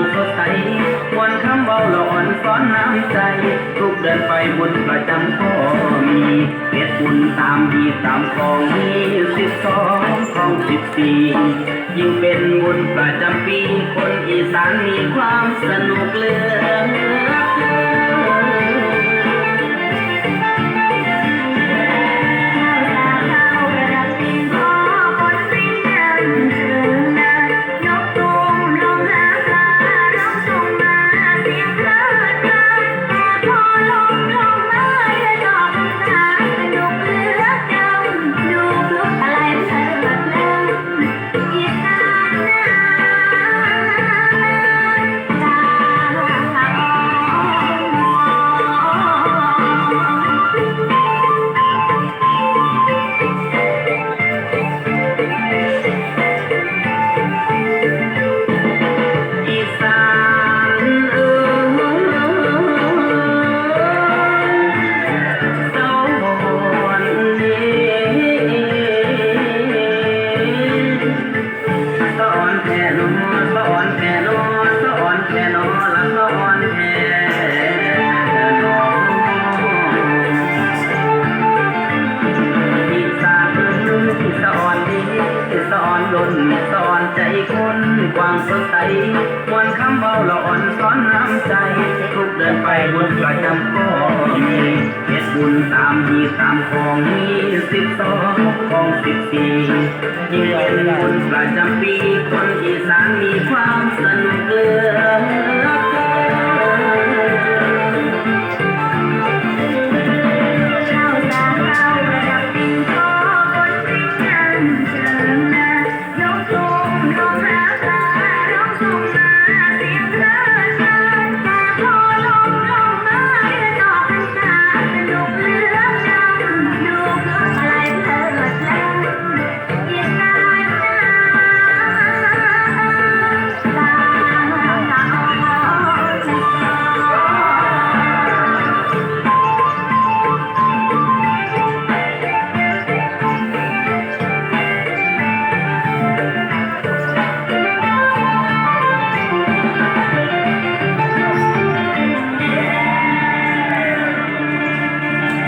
ดใสมวนคำเบาหลอนซ้อนน้ำใจ ทุกเดินไปบุญประจำก็มีเฮ็ดบุญตามดีตามของมีสิบสองของสิบสี่ยิ่งเป็นบุญประจำปี คนอีสานมีความสนุกเลือ นสอนใจคนกว้างสดใสควรคำเบาละอ่อนสอนน้ำใจทุกเดินไปบนประจำก็มีเฮ็ดบุญตามมีตามของมีสิบสองของสิบสี่ยิ่งเป็นบุญประจำปีคนอีสานมีความสนุกเกลือ